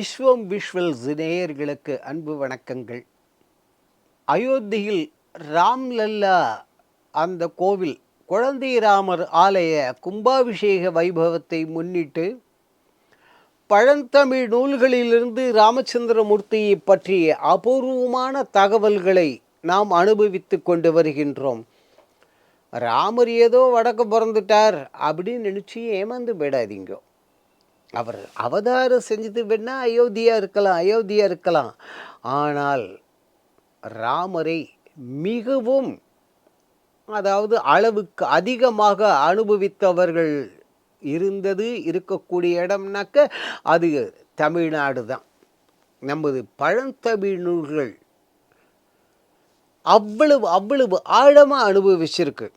விஸ்வம் visual நேயர்களுக்கு அன்பு வணக்கங்கள். அயோத்தியில் ராம்லல்லா அந்த கோவில் குழந்தை ராமர் ஆலய கும்பாபிஷேக வைபவத்தை முன்னிட்டு பழந்தமிழ் நூல்களிலிருந்து ராமச்சந்திரமூர்த்தியை பற்றிய அபூர்வமான தகவல்களை நாம் அனுபவித்து கொண்டு வருகின்றோம். ராமர் ஏதோ வடக்கு பிறந்துட்டார் அப்படின்னு நினச்சி ஏமாந்து போயிடாதீங்க. அவர் அவதாரம் செஞ்சது வேணா அயோத்தியா இருக்கலாம் அயோத்தியா இருக்கலாம். ஆனால் ராமரை மிகவும் அதாவது அளவுக்கு அதிகமாக அனுபவித்தவர்கள் இருந்தது இருக்கக்கூடிய இடம்னாக்க அது தமிழ்நாடு தான். நமது பழந்தமிழ் நூல்கள் அவ்வளவு அவ்வளவு ஆழமாக அனுபவிச்சிருக்கு.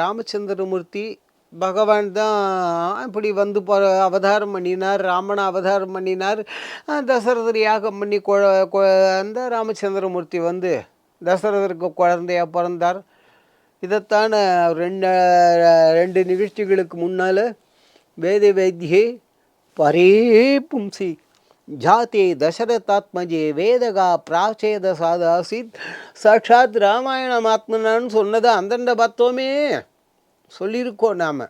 ராமச்சந்திரமூர்த்தி பகவான் தான் இப்படி வந்து போ அவதாரம் பண்ணினார் ராமனை அவதாரம் பண்ணினார். தசரதர் யாகம் பண்ணி கொ அந்த ராமச்சந்திரமூர்த்தி வந்து தசரதருக்கு குழந்தையாக பிறந்தார். இதைத்தான் ரெண்டு ரெண்டு நிகழ்ச்சிகளுக்கு முன்னால் வேத வைத்தியை பரே பும்சி ஜாத்தே தசரதாத்மஜே வேதகா பிராச்சேத சாதாசித். சாட்சாத் ராமாயணம் ஆத்மனான்னு சொன்னதை அந்தண்ட பார்த்தோமே சொல்லியிருக்கோம் நாம்.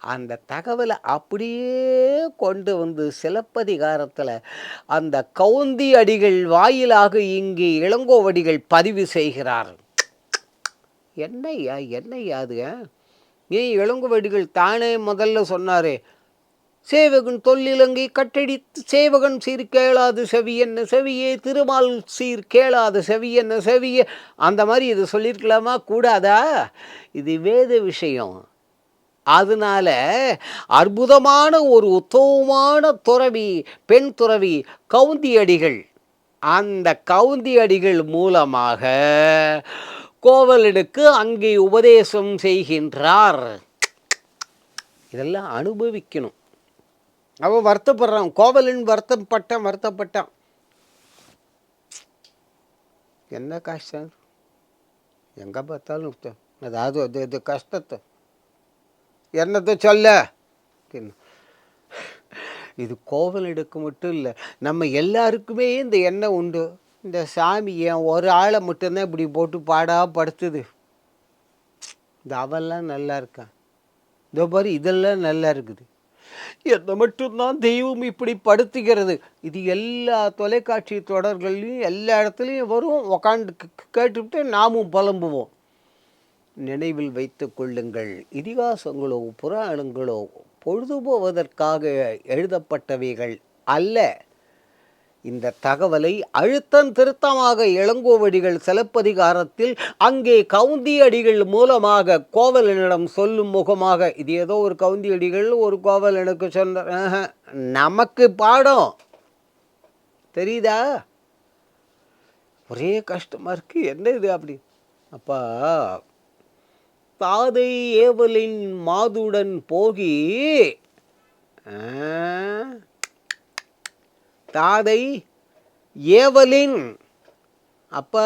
அந்த தகவலை அப்படியே கொண்டு வந்து சிலப்பதிகாரத்தில் அந்த கவுந்தி அடிகள் வாயிலாக இங்கே இளங்கோவடிகள் பதிவு செய்கிறார் என்னய்யா என்னய்யா அது ஏன் இளங்கோவடிகள் தானே முதல்ல சொன்னாரே. சேவகன் தொல்லிலங்கை கட்டடித்து சேவகன் சீர் கேளாது செவி என்ன செவியே திருமால் சீர் கேளாது செவி என்ன செவியே. அந்த மாதிரி இது சொல்லியிருக்கலாமா? கூடாதா? இது வேத விஷயம். அதனால அற்புதமான ஒரு உத்தவமான துறவி பெண் துறவி கவுந்தியடிகள். அந்த கவுந்தியடிகள் மூலமாக கோவலனுக்கு அங்கே உபதேசம் செய்கின்றார். இதெல்லாம் அனுபவிக்கணும். அவன் வருத்தப்படுறான். கோவலன் வருத்தப்பட்டான் வருத்தப்பட்டான். என்ன கஷ்டம்? எங்கே பார்த்தாலும் அதாவது அது இது கஷ்டத்தை. என்னத்தை சொல்ல? இது இது கோவலனுக்கு மட்டும் இல்லை. நம்ம எல்லாருக்குமே இந்த எண்ணம் உண்டு. இந்த சாமி ஏன் ஒரு ஆளை மட்டும்தான் இப்படி போட்டு பாடா படுத்துது. இந்த அவெல்லாம் நல்லா இருக்கான் இதோ பாரு இதெல்லாம் நல்லா இருக்குது. என்னை மட்டும்தான் தெய்வம் இப்படி படுத்துகிறது. இது எல்லா தொலைக்காட்சி தொடர்கள்லையும் எல்லா இடத்துலையும் வரும். உக்காண்டு கேட்டுவிட்டு நாமும் புலம்புவோம். நினைவில் வைத்து கொள்ளுங்கள். இதிகாசங்களோ புராணங்களோ பொழுதுபோவதற்காக எழுதப்பட்டவைகள் அல்ல. இந்த தகவலை அழுத்தம் திருத்தமாக இளங்கோவடிகள் சிலப்பதிகாரத்தில் அங்கே கவுந்தியடிகள் மூலமாக கோவலனிடம் சொல்லும் முகமாக இது ஏதோ ஒரு கவுந்தியடிகள் ஒரு கோவலனுக்கு சொன்ன நமக்கு பாடம். தெரியுதா? ஒரே கஷ்டமாக இருக்குது என்ன இது அப்படி? அப்பா தாதை ஏவலின் மாதுடன் போகி ஆ, தாதை ஏவலின் அப்பா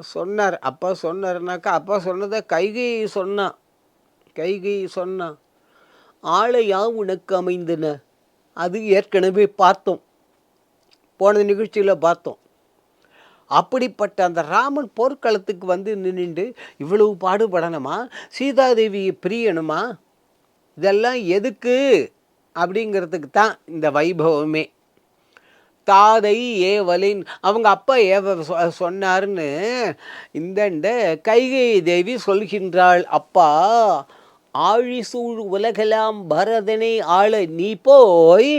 சொன்னார். அப்பா சொன்னார்னாக்கா அப்பா சொன்னதை கைகை சொன்னான் கைகை சொன்னான் ஆளையா உனக்கு அமைந்தன? அது ஏற்கனவே பார்த்தோம். போன நிகழ்ச்சியில் பார்த்தோம். அப்படிப்பட்ட அந்த ராமன் போர்க்களத்துக்கு வந்து நின்றுண்டு இவ்வளவு பாடுபடணுமா? சீதாதேவியை பிரியணுமா? இதெல்லாம் எதுக்கு? அப்படிங்கிறதுக்கு தான் இந்த வைபவமே. தாதை ஏவலின் அவங்க அப்பா ஏவ சொ- சொன்னாருன்னு இந்த கைகை தேவி சொல்கின்றாள் அப்பா ஆழிசூழ் உலகெல்லாம் பரதனை ஆள நீ போய்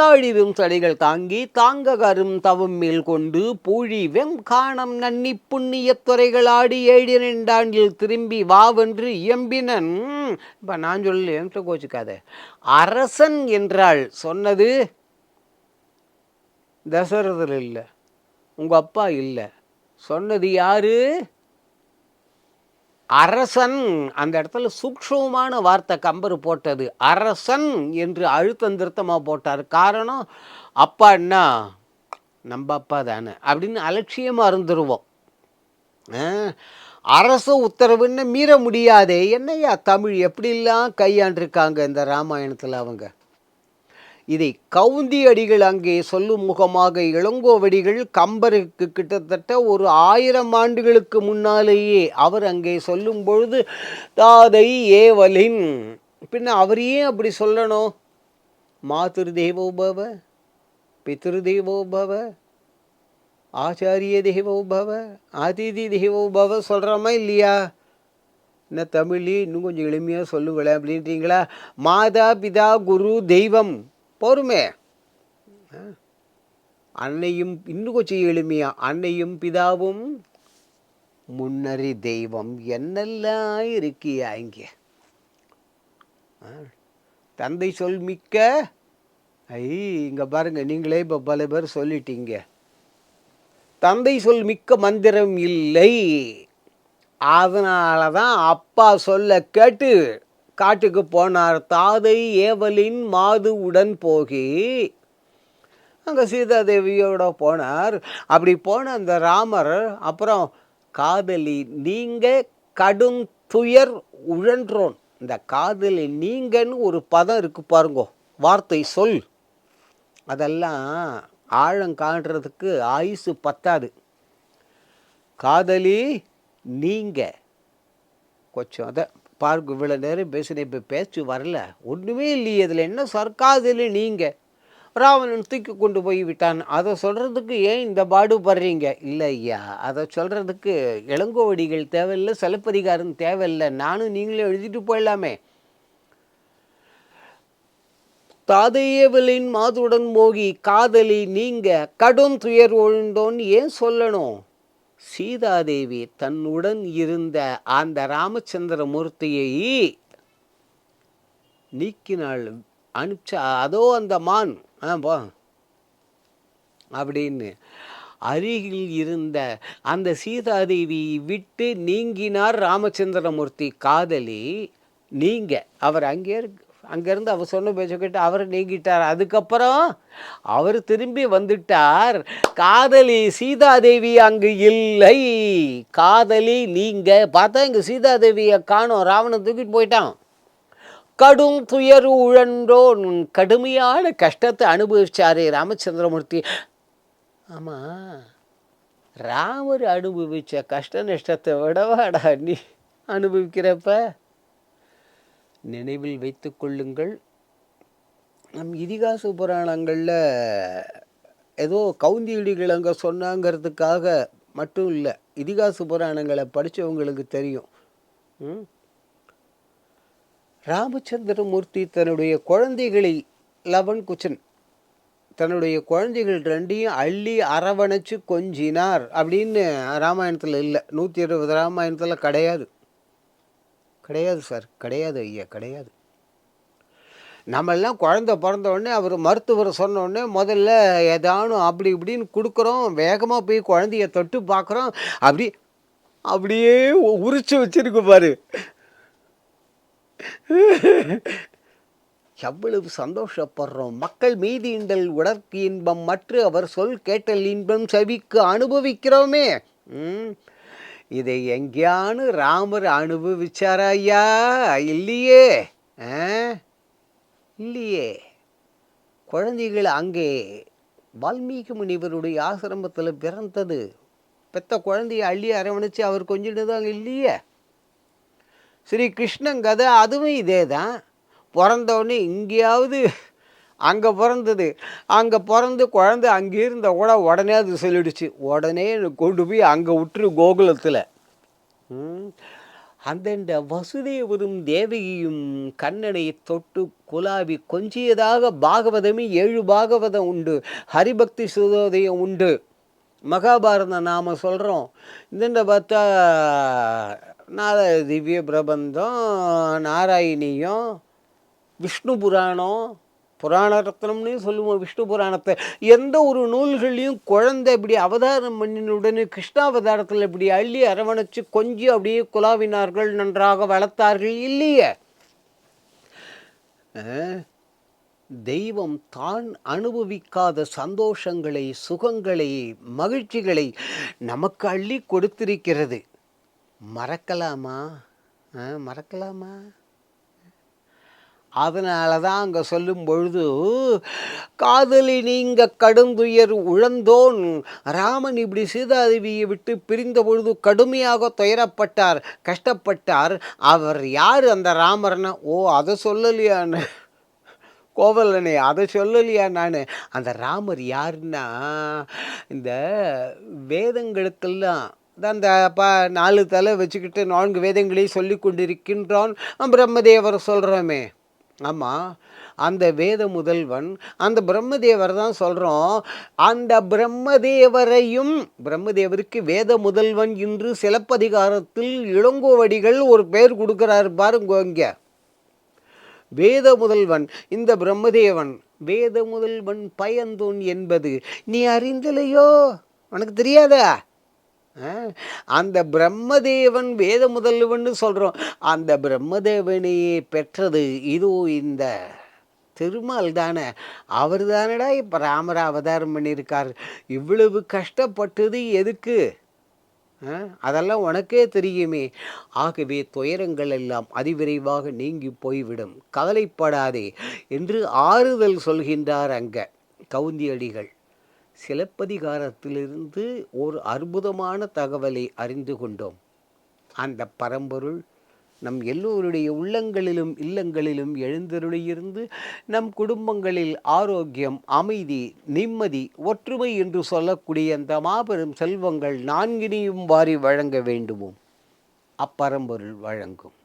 தாழிவும் சடைகள் தாங்கி தாங்ககரும் தவம் மேல் கொண்டு பூழி வெம் காணம் நன்னி புண்ணிய துறைகள் ஆடி ஏழிரண்டாண்டில் திரும்பி வாவென்று இயம்பினன். இப்போ நான் சொல்லல என்கிட்ட கோச்சுக்காத. அரசன் என்றாள். சொன்னது தசரதர் இல்லை. உங்கள் அப்பா இல்லை. சொன்னது யாரு? அரசன். அந்த இடத்துல சூக்ஷமமான வார்த்தை கம்பர் போட்டது. அரசன் என்று அழுத்தம் திருத்தமாக போட்டார். காரணம் அப்பா என்ன? நம்ம அப்பா தானே. அப்படின்னு அலட்சியமாக இருந்துருவோம். ஆ, அரசு உத்தரவுன்னு மீற முடியாதே. என்னய்யா தமிழ்? எப்படிலாம் கையாண்டிருக்காங்க இந்த ராமாயணத்தில் அவங்க? இதை கவுந்தி அடிகள் அங்கே சொல்லும் முகமாக இளங்கோவடிகள் கம்பருக்கு கிட்டத்தட்ட ஒரு ஆயிரம் ஆண்டுகளுக்கு முன்னாலேயே அவர் அங்கே சொல்லும் பொழுது தாதை ஏவலின் பின்ன அவர் ஏன் அப்படி சொல்லணும்? மாதிரு தேவோபவ பித்திரு தேவோபவ ஆச்சாரிய தேவோபவ அதிதி தேவோபவ சொல்கிறோமா இல்லையா? என்ன தமிழ்லேயே இன்னும் கொஞ்சம் எளிமையாக சொல்லுங்களேன் அப்படின்றீங்களா? மாதா பிதா குரு தெய்வம் போருமே அன்னையும் இன்னும் கொஞ்சம் எளிமையா அன்னையும் பிதாவும் முன்னறி தெய்வம் என்னெல்லாம் இருக்கியா இங்கே? ஆ. தந்தை சொல் மிக்க ஐ இங்கே பாருங்க நீங்களே இப்போ பல பேர் சொல்லிட்டீங்க. தந்தை சொல் மிக்க மந்திரம் இல்லை. அதனால தான் அப்பா சொல்ல கேட்டு காட்டுக்கு போனார். தாதை ஏவலின் மாது உடன் போகி. அங்கே சீதாதேவியோட போனார். அப்படி போன அந்த ராமர் அப்புறம் காதலி நீங்க கடும் துயர் உழன்றோன். இந்த காதலி நீங்கன்னு ஒரு பதம் இருக்கு பாருங்க வார்த்தை சொல். அதெல்லாம் ஆழம் காண்றதுக்கு ஆயுசு பத்தாது. காதலி நீங்க. கொஞ்சம் அதை பார்க்க இவ்வளோ நேரம் பேசினேன் இப்போ பேச்சு வரல. ஒன்றுமே இல்லையே இதில் என்ன சர்க்காதில் நீங்கள் ராவணன் தூக்கி கொண்டு போய் விட்டான். அதை சொல்கிறதுக்கு ஏன் இந்த பாடுபடுறீங்க இல்லை ஐயா அதை சொல்கிறதுக்கு இளங்கோவடிகள் தேவையில்லை சிலப்பதிகாரம் தேவையில்லை. நானும் நீங்களும் எழுதிட்டு போயிடலாமே. தாதையவளின் மாதுடன் மோகி காதலி நீங்க கடும் துயர் ஒழுந்தோன்னு ஏன் சொல்லணும்? சீதாதேவி தன்னுடன் இருந்த அந்த ராமச்சந்திர மூர்த்தியை நீக்கினாள். அனுப்பிச்சா அதோ அந்த மான். ஆ போ அப்படின்னு அருகில் இருந்த அந்த சீதாதேவியை விட்டு நீங்கினார் ராமச்சந்திரமூர்த்தி காதலி நீங்க. அவர் அங்கே இருக்கு அங்கேருந்து அவர் சொன்ன பேச்சை கேட்டு அவர் நீங்கிட்டார். அதுக்கப்புறம் அவர் திரும்பி வந்துட்டார். காதலி சீதாதேவி அங்கு இல்லை. காதலி நீங்கள் பார்த்தா இங்கே சீதாதேவியை காணும். ராவணன் தூக்கிட்டு போயிட்டான். கடும் துயர் உழன்றோன் கடுமையான கஷ்டத்தை அனுபவிச்சாரே ராமச்சந்திரமூர்த்தி. ஆமாம் ராமர் அனுபவிச்ச கஷ்ட நஷ்டத்தை விடவாடா நீ அனுபவிக்கிறப்ப? நினைவில் வைத்து கொள்ளுங்கள். நம் இதிகாச புராணங்களில் ஏதோ கவுந்தியடிகள் அங்கே சொன்னாங்கிறதுக்காக மட்டும் இல்லை இதிகாச புராணங்களை படித்தவங்களுக்கு தெரியும். ம்? ராமச்சந்திரமூர்த்தி தன்னுடைய குழந்தைகளை லவன் குச்சன் தன்னுடைய குழந்தைகள் ரெண்டையும் அள்ளி அரவணைச்சு கொஞ்சினார் அப்படின்னு ராமாயணத்தில் இல்லை நூற்றி இருபது ராமாயணத்தில் கிடையாது. கிடையாது சார் கிடையாது ஐயா கிடையாது. நம்மெல்லாம் குழந்த பிறந்தோடனே அவர் மருத்துவர் சொன்னோடனே முதல்ல ஏதானும் அப்படி இப்படின்னு கொடுக்குறோம் வேகமாக போய் குழந்தைய தொட்டு பார்க்குறோம் அப்படி அப்படியே உரிச்சு வச்சிருக்கு பாரு. எவ்வளவு சந்தோஷப்படுறோம். மக்கள் மீதி இண்டல் உடற்கு இன்பம் மற்ற அவர் சொல் கேட்டல் இன்பம் செவிக்கு அனுபவிக்கிறோமே. ம். இதை எங்கேயானு ராமர் அனுபவிச்சாரா ஐயா இல்லையே. ஆ? இல்லையே. குழந்தைகள் அங்கே வால்மீகி முனிவருடைய ஆசிரமத்தில் பிறந்தது. பெத்த குழந்தையை அள்ளி அரவணைச்சு அவர் கொஞ்சினதாங்க இல்லையே. ஸ்ரீ கிருஷ்ணன் கதை அதுவும் இதே தான் பிறந்தவொடனே எங்கேயாவது அங்கே பிறந்தது. அங்கே பிறந்து குழந்தை அங்கே இருந்த கூட உடனே அது சொல்லிடுச்சு. உடனே கொண்டு போய் அங்கே விட்டுரு கோகுலத்தில். ம். அந்தண்ட வசுதேவரும் தேவகியும் கண்ணனை தொட்டு குலாவி கொஞ்சியதாக பாகவதமே ஏழு பாகவதம் உண்டு. ஹரிபக்தி சுதோதயம் உண்டு. மகாபாரதம் நாம் சொல்கிறோம் இந்த பார்த்தா நாத திவ்ய பிரபந்தம் நாராயணியம் விஷ்ணு புராணம் புராண ரத்னம்னு சொல்லுவோம் விஷ்ணு புராணத்தை. எந்த ஒரு நூல்கள்லையும் குழந்தை இப்படி அவதாரம் பண்ணினுடனே கிருஷ்ணாவதாரத்தில் இப்படி அள்ளி அரவணைச்சு கொஞ்சம் அப்படியே குலாவினார்கள் நன்றாக வளர்த்தார்கள் இல்லையே? தெய்வம் தான் அனுபவிக்காத சந்தோஷங்களை சுகங்களை மகிழ்ச்சிகளை நமக்கு அள்ளி கொடுத்திருக்கிறது. மறக்கலாமா? மறக்கலாமா? அதனால தான் அங்கே சொல்லும் பொழுது காதலி நீங்க கடுந்துயர் உழந்தோன். ராமன் இப்படி சீதாதேவியை விட்டு பிரிந்த பொழுது கடுமையாக துயரப்பட்டார் கஷ்டப்பட்டார். அவர் யார் அந்த ராமர்னா? ஓ அதை சொல்லலையான்னு கோவலனே அதை சொல்லலையா நான்? அந்த ராமர் யாருன்னா இந்த வேதங்களுக்கெல்லாம் தான் அந்த பா நாலு தலை வச்சுக்கிட்டு நான்கு வேதங்களையும் சொல்லி கொண்டிருக்கின்றான். பிரம்மதேவர் சொல்கிறோமே ஆமாம் அந்த வேத முதல்வன் அந்த பிரம்மதேவர் தான் சொல்கிறோம் அந்த பிரம்மதேவரையும் பிரம்மதேவருக்கு வேத முதல்வன் என்று சிலப்பதிகாரத்தில் இளங்கோவடிகள் ஒரு பெயர் கொடுக்குறாரு பாருங்க இங்கே. வேத முதல்வன் இந்த பிரம்மதேவன் வேத முதல்வன் பயந்தோன் என்பது நீ அறிந்தலையோ? உனக்கு தெரியாதா? அந்த பிரம்மதேவன் வேத முதல்வன் சொல்கிறோம் அந்த பிரம்மதேவனையே பெற்றது இதோ இந்த திருமால் தானே. அவர் தானடா இப்போ ராமர் அவதாரம் பண்ணியிருக்கார். இவ்வளவு கஷ்டப்பட்டது எதுக்கு? ஆ? அதெல்லாம் உனக்கே தெரியுமே. ஆகவே துயரங்கள் எல்லாம் அதிவிரைவாக நீங்கி போய்விடும். கவலைப்படாதே என்று ஆறுதல் சொல்கின்றார் அங்கே கவுந்தியடிகள். சிலப்பதிகாரத்திலிருந்து ஒரு அற்புதமான தகவலை அறிந்து கொண்டோம். அந்த பரம்பொருள் நம் எல்லோருடைய உள்ளங்களிலும் இல்லங்களிலும் எழுந்தருளியிருந்து நம் குடும்பங்களில் ஆரோக்கியம் அமைதி நிம்மதி ஒற்றுமை என்று சொல்லக்கூடிய அந்த மாபெரும் செல்வங்கள் நான்கினையும் வாரி வழங்க வேண்டுமோ அப்பரம்பொருள் வழங்கும்.